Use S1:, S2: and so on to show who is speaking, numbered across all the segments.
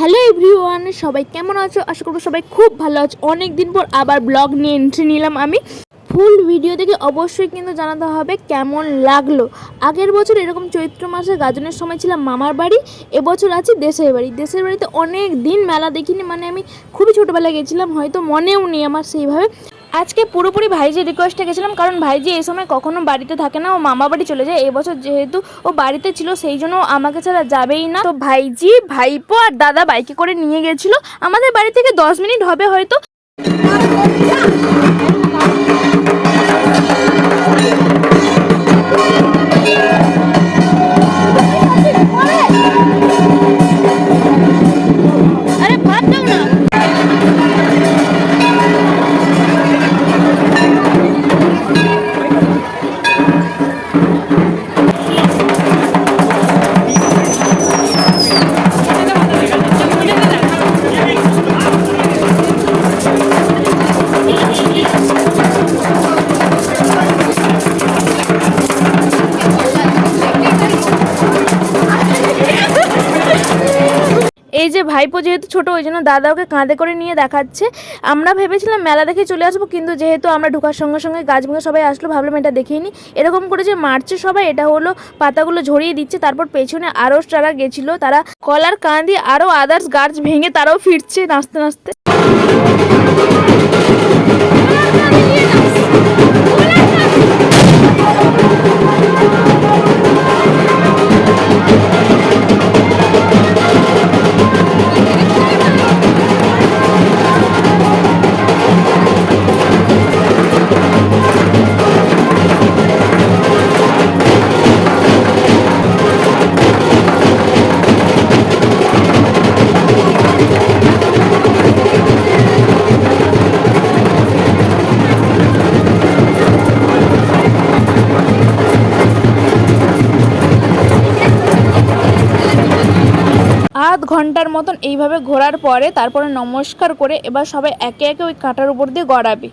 S1: Hello everyone সবাই কেমন আছো? আশা করব সবাই খুব ভালো আছো। অনেক দিন পর আবার ব্লগ নিয়ে এন্ট্রি নিলাম আমি। ফুল ভিডিও দেখে অবশ্যই কিন্তু জানাতে হবে কেমন লাগল। আগের বছর এরকম চৈত্র মাসে গাজনের সময় ছিলাম মামার বাড়ি, এবছর আছি দেশের বাড়ি। দেশের বাড়িতে অনেক দিন মেলা দেখিনি মানে আমি খুবই ছোটোবেলায় গেছিলাম, হয়তো মনেও নেই আমার সেইভাবে। আজকে পুরোপুরি ভাইজি রিকোয়েস্টে গেছিলাম, কারণ ভাইজি এই সময় কখনো বাড়িতে থাকে না, ও মামা বাড়ি চলে যায়। এবছর যেহেতু ও বাড়িতে ছিল, সেই জন্য আমাকে ছাড়া যাবেই না। তো ভাইজি, ভাইপো আর দাদা বাইকে করে নিয়ে গেছিল। আমাদের বাড়ি থেকে দশ মিনিট হবে হয়তো। এই যে ভাইপো যেহেতু ছোটো, ওই জন্য দাদা ওকে কাঁধে করে নিয়ে দেখাচ্ছে। আমরা ভেবেছিলাম মেলা দেখে চলে আসব, কিন্তু যেহেতু আমরা ঢোকার সঙ্গে সঙ্গে গাছ ভেঙে সবাই আসলো, ভাবলাম এটা দেখিয়ে নিই এরকম করে যে মারছে সবাই, এটা হলো পাতাগুলো ঝরিয়ে দিচ্ছে, তারপর পেছনে আরও যারা গেছিল, তারা কলার কান দিয়ে আরও আদার্স গাছ ভেঙে তারাও ফিরছে নাচতে নাচতে। ঘণ্টার মতন এইভাবে ঘোরার পরে তারপরে নমস্কার করে এবার সবাই একে একে ওই কাঁটার উপর দিয়ে গড়াবে।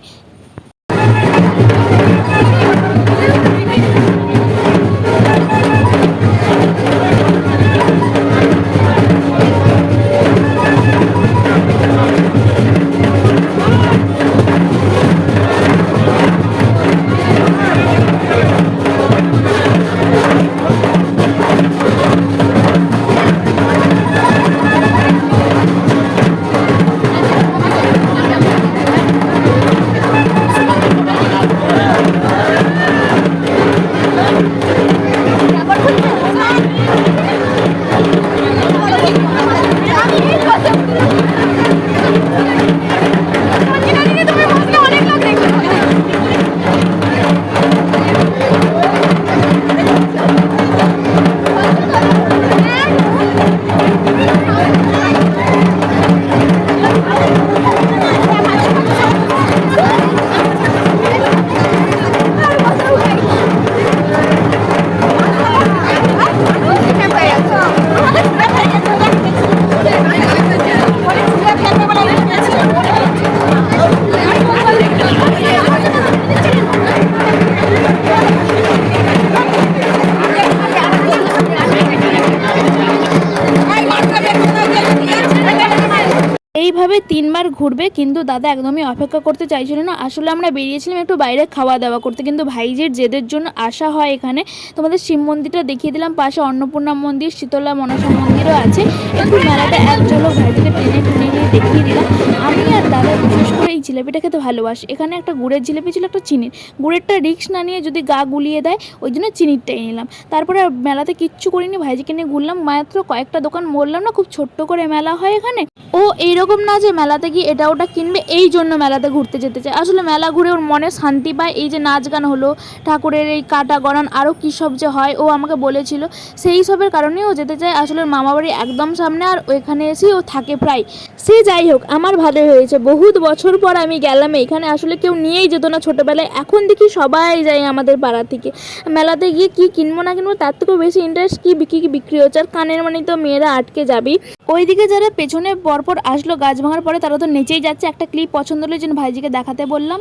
S1: ঘুরবে, কিন্তু দাদা একদমই অপেক্ষা করতে চাইছিল না। আসলে আমরা বেরিয়েছিলাম একটু বাইরে খাওয়া দাওয়া করতে, কিন্তু ভাইজির জেদের জন্য আসা হয় এখানে। তোমাদের শিব মন্দিরটা দেখিয়ে দিলাম, পাশে অন্নপূর্ণা মন্দির, শীতলা মনসা মন্দিরও আছে। একটু মেলাটা এক ঝলক ভাইজিকে টেনে টুনে নিয়ে দেখিয়ে দিলাম। আমি আর দাদা বিশেষ করে এই জিলেপিটা খেতে ভালোবাসি। এখানে একটা গুড়ের জিলেপি ছিল একটা চিনির। গুড়েরটা রিক্স না নিয়ে যদি গা গুলিয়ে দেয়, ওই জন্য চিনিরটাই নিলাম। তারপরে মেলাতে কিচ্ছু করিনি, ভাইজিকে নিয়ে ঘুরলাম। মাত্র কয়েকটা দোকান বললাম না, খুব ছোট্ট করে মেলা হয় এখানে। ও এইরকম না যে মেলাতে গিয়ে এটা ওটা কিনবে, এই জন্য মেলাতে ঘুরতে যেতে চায়। আসলে মেলা ঘুরে ওর মনে শান্তি পায়। এই যে নাচ গান হলো, ঠাকুরের এই কাটা গড়ান আরও কী সব যে হয়, ও আমাকে বলেছিল। সেই সবের কারণেই ও যেতে চায়। আসলে ওর মামা বাড়ি একদম সামনে আর ওইখানে এসেই ও থাকে প্রায়। সে যাই হোক, আমার ভালোই হয়েছে। বহুত বছর পর আমি গেলাম এখানে। আসলে কেউ নিয়েই যেত না ছোটোবেলায়। এখন দেখি সবাই যায় আমাদের পাড়া থেকে। মেলাতে গিয়ে কি কিনবো না কিনবো, তার থেকেও বেশি ইন্টারেস্ট কী বিক্রি কি বিক্রি হচ্ছে। আর কানের মানে তো মেয়েরা আটকে যাবি ওইদিকে যারা পেছনে পরপর আসলো, গাছ ভাঙার পরে তারা তো নেচেই যাচ্ছে। একটা ক্লিপ পছন্দ হলো যেন ভাইজিকে দেখাতে বললাম।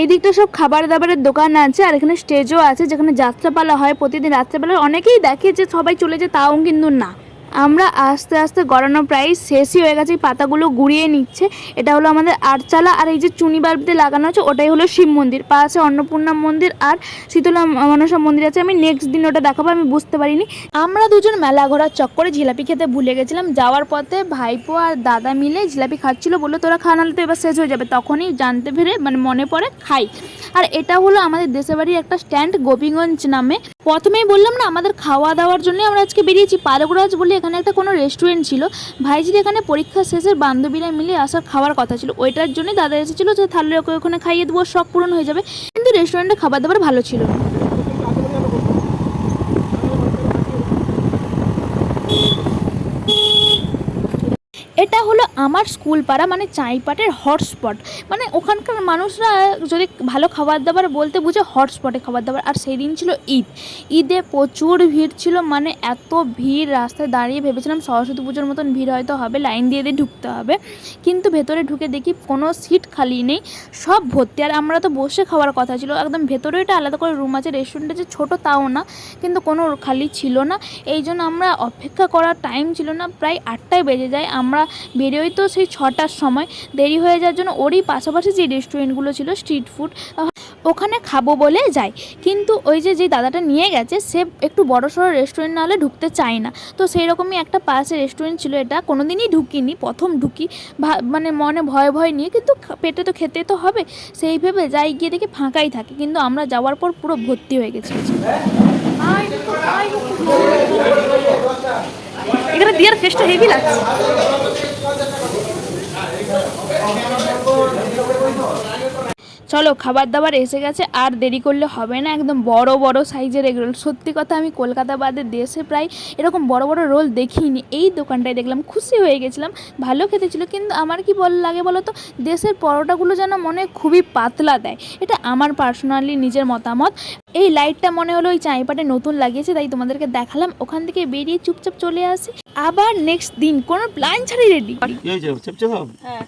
S1: এই দিকটা সব খাবার দাবারের দোকান আছে, আর এখানে স্টেজও আছে, যেখানে যাত্রাপালা হয় প্রতিদিন। রাত্রেবেলা অনেকেই দেখে যে সবাই চলে যায়, তাও কিন্তু না। আমরা আস্তে আস্তে গড়ানো প্রায় শেষই হয়ে গেছে, এই পাতাগুলো গুড়িয়ে নিচ্ছে। এটা হলো আমাদের আটচালা, আর এই যে চুনি বাল্বতে লাগানো আছে, ওটাই হলো শিব মন্দির। পাশে অন্নপূর্ণা মন্দির আর শীতলা মনসা মন্দির আছে। আমি নেক্সট দিন ওটা দেখাবো, আমি বুঝতে পারিনি। আমরা দুজন মেলা ঘোরার চক্করে জিলাপি খেতে ভুলে গেছিলাম। যাওয়ার পথে ভাইপো আর দাদা মিলে জিলাপি খাচ্ছিল বলল, তোরা খা নাহলে তো এবার শেষ হয়ে যাবে। তখনই জানতে পেরে মানে মনে পড়ে, খাই। আর এটা হলো আমাদের দেশের বাড়ির একটা স্ট্যান্ড গোপীগঞ্জ নামে। প্রথমেই বললাম না, আমাদের খাওয়া দাওয়ার জন্য আমরা আজকে বেরিয়েছি। পারগরাজ বলে এখানে একটা কোনো রেস্টুরেন্ট ছিল। ভাইজির এখানে পরীক্ষা শেষের বান্ধবীরা মিলে আসার খাওয়ার কথা ছিল। ওইটার জন্যই দাদা এসেছিল যে, তাহলে ওকে ওখানে খাইয়ে দেবো, শখ পূরণ হয়ে যাবে। কিন্তু রেস্টুরেন্টে খাবার দাবার ভালো ছিল না এটা হলো আমার স্কুল পাড়া মানে চাইপাটের হটস্পট। মানে ওখানকার মানুষরা যদি ভালো খাবার দাবার বলতে বুঝে হটস্পটে খাবার দাবার। আর সেই দিন ছিল ঈদ। ঈদে প্রচুর ভিড় ছিল। মানে এত ভিড়, রাস্তায় দাঁড়িয়ে ভেবেছিলাম সরস্বতী পুজোর মতন ভিড় হয়তো হবে, লাইন দিয়ে দিয়ে ঢুকতে হবে। কিন্তু ভেতরে ঢুকে দেখি কোনো সিট খালি নেই, সব ভর্তি। আর আমরা তো বসে খাওয়ার কথা ছিল। একদম ভেতরে এটা আলাদা করে রুম আছে রেস্টুরেন্টে যে ছোটো তাও না, কিন্তু কোনো খালি ছিল না। এই জন্য আমরা অপেক্ষা করার টাইম ছিল না। প্রায় আটটায় বেজে যায়। আমরা বেরোই তো সেই ছটার সময় দেরি হয়ে যাওয়ার জন্য ওরই পাশাপাশি যে রেস্টুরেন্টগুলো ছিল, স্ট্রিট ফুড ওখানে খাব বলে যাই। কিন্তু ওই যে যে দাদাটা নিয়ে গেছে, সে একটু বড় সড়ো রেস্টুরেন্ট না হলে ঢুকতে চায় না। তো সেই রকমই একটা পাশে রেস্টুরেন্ট ছিল এটা কোনো দিনই ঢুকিনি, প্রথম ঢুকি। মানে মনে ভয় ভয় নিয়ে, কিন্তু পেটে তো খেতে তো হবে। সেই ভেবে যাই, গিয়ে দেখি ফাঁকাই থাকে, কিন্তু আমরা যাওয়ার পর পুরো ভর্তি হয়ে গেছি। এখানে দিয়ার ফেসটা হেভি লাগছে। চলো খাবার দাবার এসে গেছে আর দেরি করলে হবে না। একদম বড় বড় সাইজের এগ রোল। সত্যি কথা আমি কলকাতা বাদে দেশে প্রায় এরকম বড় বড় রোল দেখিনি। এই দোকানটায় দেখলাম খুশি হয়ে গেছিলাম। ভালো খেতে ছিল কিন্তু আমার কি বল লাগে বলো তো? দেশের পরোটাগুলো যেন মনে হয় খুবই পাতলা দেয়। এটা আমার পার্সোনালি নিজের মতামত। এই লাইটটা মনে হলো ওই চাইপাটে নতুন লাগিয়েছে তাই তোমাদেরকে দেখালাম। ওখান থেকে বেরিয়ে চুপচাপ চলে আসি। আবার নেক্সট দিন কোনো প্ল্যান ছাড়াই রেডি। হ্যাঁ।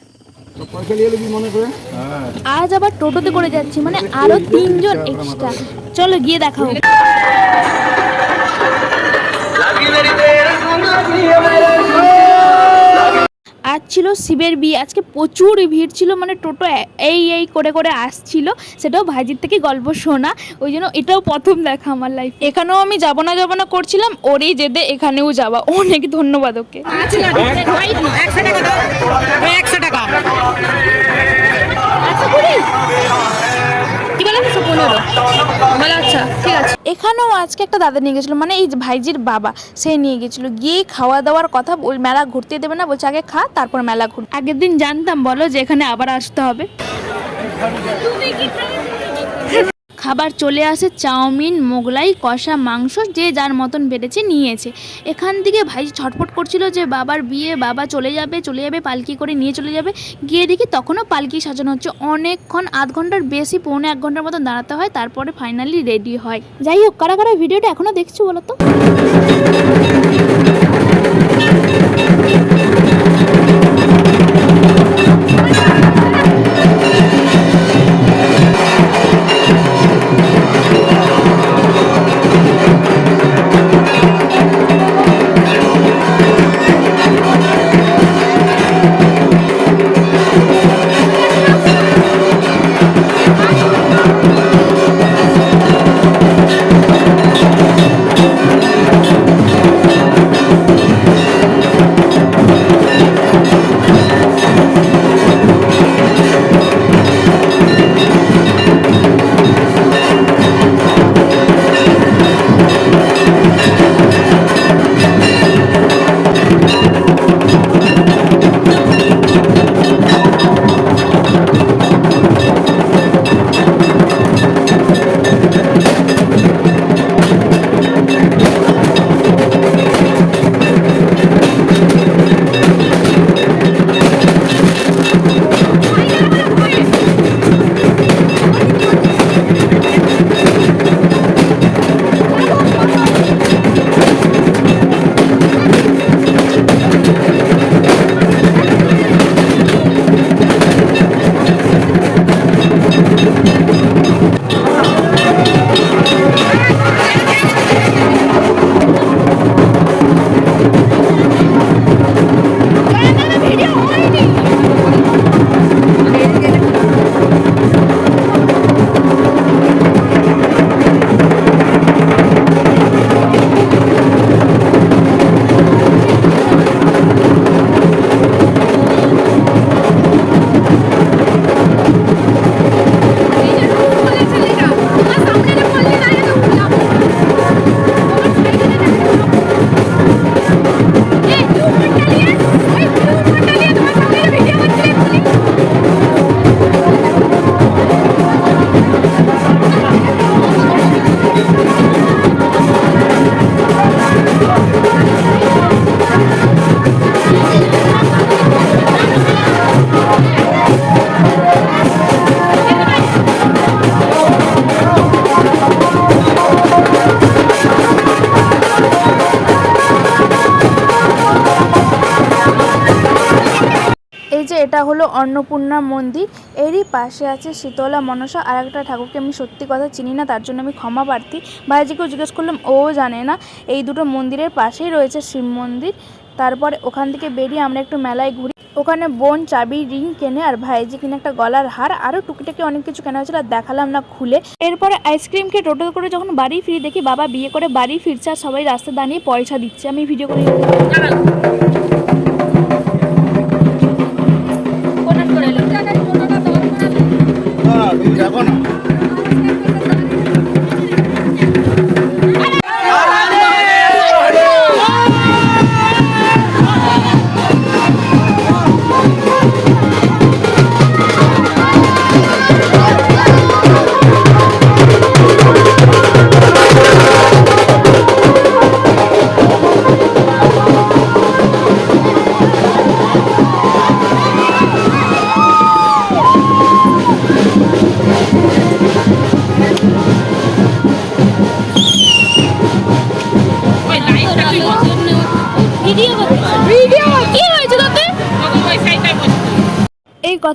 S1: আজ আবার টোটোতে করে যাচ্ছি মানে আরও তিনজন এক্সট্রা চলো গিয়ে দেখা হোক আজ ছিল শিবের বিয়ে। আজকে প্রচুর ভিড় ছিল মানে টোটো এই এই করে করে আসছিল। সেটাও ভাইজির থেকে গল্প শোনা। ওই জন্য এটাও প্রথম দেখা আমার লাইফ এখানেও আমি যাব না যাব না করছিলাম ওরই যেতে এখানেও যাওয়া। অনেক ধন্যবাদ ওকে।
S2: একশো টাকা
S1: কি পনেরো। বলে আচ্ছা ঠিক আছে। এখানেও আজকে একটা দাদা নিয়ে গেছিল মানে এই যে ভাইজির বাবা সে নিয়ে গেছিল। গিয়ে খাওয়া দাওয়ার কথা ওই মেলা ঘুরতে দেবে না বলছে আগে খা তারপর মেলা ঘুর আগের দিন জানতাম বলো যে এখানে আবার আসতে হবে। খাবার চলে আসে, চাউমিন, মোগলাই, কষা মাংস যে যার মতন বেড়েছে নিয়েছে। এখান থেকে ভাই ছটফট করছিল যে বাবার বিয়ে, বাবা চলে যাবে চলে যাবে, পালকি করে নিয়ে চলে যাবে। গিয়ে দেখি তখনও পালকি সাজানো হচ্ছে। অনেকক্ষণ, আধ ঘণ্টার বেশি, পৌনে এক ঘণ্টার মতন দাঁড়াতে হয়, তারপরে ফাইনালি রেডি হয়। যাই হোক, কারা কারা ভিডিওটা এখনও দেখছ বলো তো? অন্নপূর্ণা মন্দির। এরই পাশে আছে শীতলা মনসা। আর একটা ঠাকুরকে আমি সত্যি কথা চিনি না, তার জন্য আমি ক্ষমা প্রার্থী। ভাইজিকেও জিজ্ঞেস করলাম, ও জানে না। এই দুটো মন্দিরের পাশেই রয়েছে শিব মন্দির। তারপরে ওখান থেকে বেরিয়ে আমরা একটু মেলায় ঘুরি। ওখানে বোন চাবি, রিং কেনে আর ভাইজি কিনে একটা গলার হার। আরও টুকিটাকি অনেক কিছু কেনা হয়েছিল, আর দেখালাম না খুলে। এরপরে আইসক্রিম খেয়ে টোটো করে যখন বাড়ি ফিরে, দেখি বাবা বিয়ে করে বাড়ি ফিরছে আর সবাই রাস্তা দাঁড়িয়ে পয়সা দিচ্ছে। আমি ভিডিও করে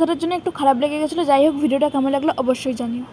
S1: কথাটার জন্য একটু খারাপ লেগে গেছিল যাই হোক ভিডিওটা কেমন লাগল অবশ্যই জানিও।